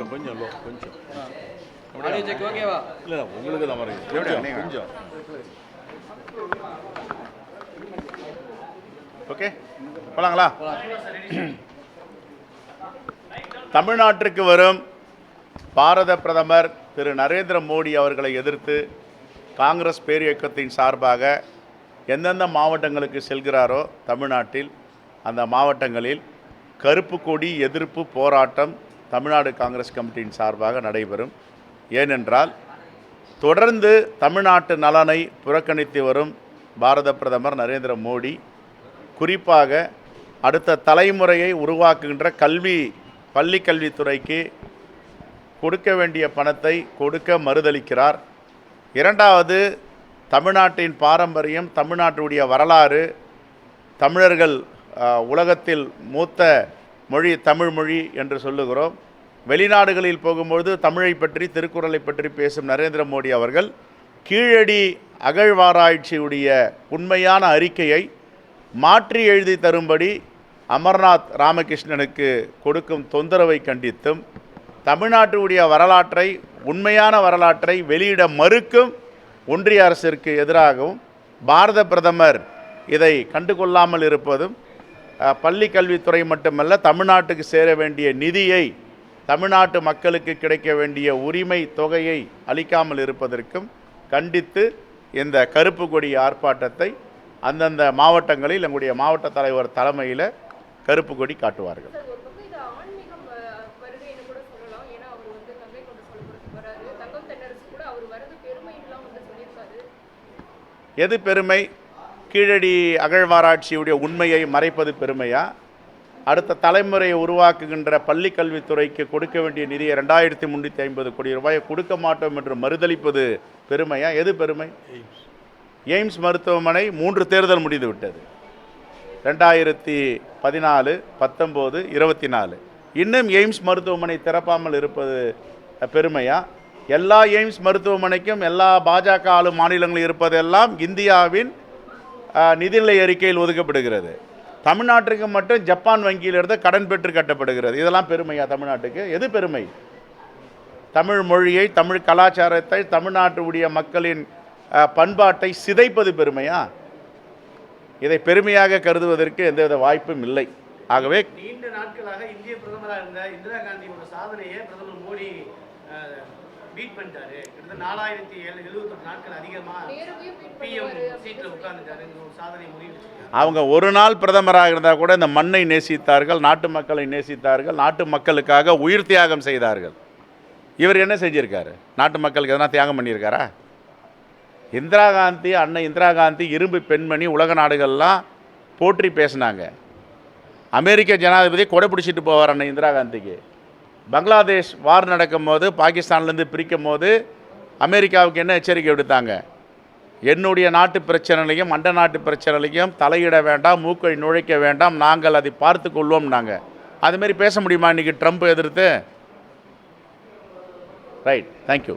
கொஞ்சம் கொஞ்சம் லோ கொஞ்சம். இல்லை உங்களுக்கு தான் வரீங்க கொஞ்சம் ஓகே போலாங்களா? தமிழ்நாட்டிற்கு வரும் பாரத பிரதமர் திரு நரேந்திர மோடி அவர்களை எதிர்த்து காங்கிரஸ் பேரியக்கத்தின் சார்பாக எந்தெந்த மாவட்டங்களுக்கு செல்கிறாரோ தமிழ்நாட்டில் அந்த மாவட்டங்களில் கருப்பு கொடி எதிர்ப்பு போராட்டம் தமிழ்நாடு காங்கிரஸ் கமிட்டியின் சார்பாக நடைபெறும். ஏனென்றால் தொடர்ந்து தமிழ்நாட்டு நலனை புறக்கணித்து வரும் பாரத பிரதமர் நரேந்திர மோடி குறிப்பாக அடுத்த தலைமுறையை உருவாக்குகின்ற கல்வி பள்ளி கல்வித்துறைக்கு கொடுக்க வேண்டிய பணத்தை கொடுக்க மறுதளிக்கிறார். இரண்டாவது தமிழ்நாட்டின் பாரம்பரியம் தமிழ்நாட்டுடைய வரலாறு தமிழர்கள் உலகத்தில் மூத்த மொழி தமிழ் மொழி என்று சொல்லுகிறோம். வெளிநாடுகளில் போகும்பொழுது தமிழை பற்றி திருக்குறளை பற்றி பேசும் நரேந்திர மோடி அவர்கள் கீழடி அகழ்வாராய்ச்சியுடைய உண்மையான அறிக்கையை மாற்றி எழுதி தரும்படி அமர்நாத் ராமகிருஷ்ணனுக்கு கொடுக்கும் தொந்தரவை கண்டித்தும் தமிழ்நாட்டுடைய வரலாற்றை உண்மையான வரலாற்றை வெளியிட மறுக்கும் ஒன்றிய அரசிற்கு எதிராகவும் பாரத பிரதமர் இதை கண்டுகொள்ளாமல் இருப்பதும் பள்ளி கல்வித்துறை மட்டுமல்ல தமிழ்நாட்டுக்கு சேர வேண்டிய நிதியை தமிழ்நாட்டு மக்களுக்கு கிடைக்க வேண்டிய உரிமை தொகையை அளிக்காமல் இருப்பதற்கும் கண்டித்து இந்த கருப்பு கொடி ஆர்ப்பாட்டத்தை அந்தந்த மாவட்டங்களில் எங்களுடைய மாவட்ட தலைவர் தலைமையில் கருப்பு கொடி காட்டுவார்கள். எது பெருமை? கீழடி அகழ்வாராய்ச்சியுடைய உண்மையை மறைப்பது பெருமையா? அடுத்த தலைமுறையை உருவாக்குகின்ற பள்ளி கல்வித்துறைக்கு கொடுக்க வேண்டிய நிதியை ரெண்டாயிரத்தி முந்நூற்றி ஐம்பது கோடி ரூபாயை கொடுக்க மாட்டோம் என்று மறுதளிப்பது பெருமையா? எது பெருமை? எய்ம்ஸ் மருத்துவமனை மூன்று தேர்தல் முடிந்து விட்டது. ரெண்டாயிரத்தி பதினாலு பத்தொம்போது இருபத்தி நாலு. இன்னும் எய்ம்ஸ் மருத்துவமனை திறப்பாமல் இருப்பது பெருமையா? எல்லா எய்ம்ஸ் மருத்துவமனைக்கும் எல்லா பாஜக ஆளும் மாநிலங்களும் இருப்பதெல்லாம் இந்தியாவின் நிதிநிலை அறிக்கையில் ஒதுக்கப்படுகிறது. தமிழ்நாட்டுக்கு மட்டும் ஜப்பான் வங்கியிலிருந்து கடன் பெற்று கட்டப்படுகிறது. இதெல்லாம் பெருமையா தமிழ்நாட்டுக்கு? எது பெருமை? தமிழ் மொழியை தமிழ் கலாச்சாரத்தை தமிழ்நாட்டுடைய மக்களின் பண்பாட்டை சிதைப்பது பெருமையா? இதை பெருமையாக கருதுவதற்கு எந்தவித வாய்ப்பும் இல்லை. ஆகவே நீண்ட நாட்களாக இந்திய பிரதமராக இருந்த இந்திரா காந்தியோட சாதனையை பிரதமர் மோடி பீட் பண்ணிட்டாரு. கிட்டத்தட்ட நாலாயிரத்தி ஏழு எழுபத்தொரு நாட்கள் அதிகமா நேருவையும் beat பிஎம் அப்படின்னு உட்கார்ந்துட்டாருங்கிற ஒரு சாதனை முறியடிச்சிருக்காரு அவங்க ஒரு நாள் பிரதமராக இருந்தால் கூட இந்த மண்ணை நேசித்தார்கள் நாட்டு மக்களை நேசித்தார்கள் நாட்டு மக்களுக்காக உயிர் தியாகம் செய்தார்கள். இவர் என்ன செஞ்சிருக்காரு? நாட்டு மக்களுக்கு எதனா தியாகம் பண்ணியிருக்காரா? இந்திரா காந்தி அன்னை இந்திரா காந்தி இரும்பு பெண்மணி உலக நாடுகள்லாம் போற்றி பேசினாங்க. அமெரிக்க ஜனாதிபதி கொடை பிடிச்சிட்டு போவார் அன்னை இந்திரா காந்திக்கு. பங்களாதேஷ் வார் நடக்கும்போது பாகிஸ்தான்லேருந்து பிரிக்கும் போது அமெரிக்காவுக்கு என்ன எச்சரிக்கை விடுத்தாங்க? என்னுடைய நாட்டு பிரச்சனைலையும் அண்ட நாட்டு பிரச்சனைலையும் தலையிட வேண்டாம் மூக்கை நுழைக்க வேண்டாம் நாங்கள் அதை பார்த்து கொள்வோம் நாங்கள் அதுமாரி பேச முடியுமா இன்றைக்கி ட்ரம்ப் எதிர்த்து? Right thank you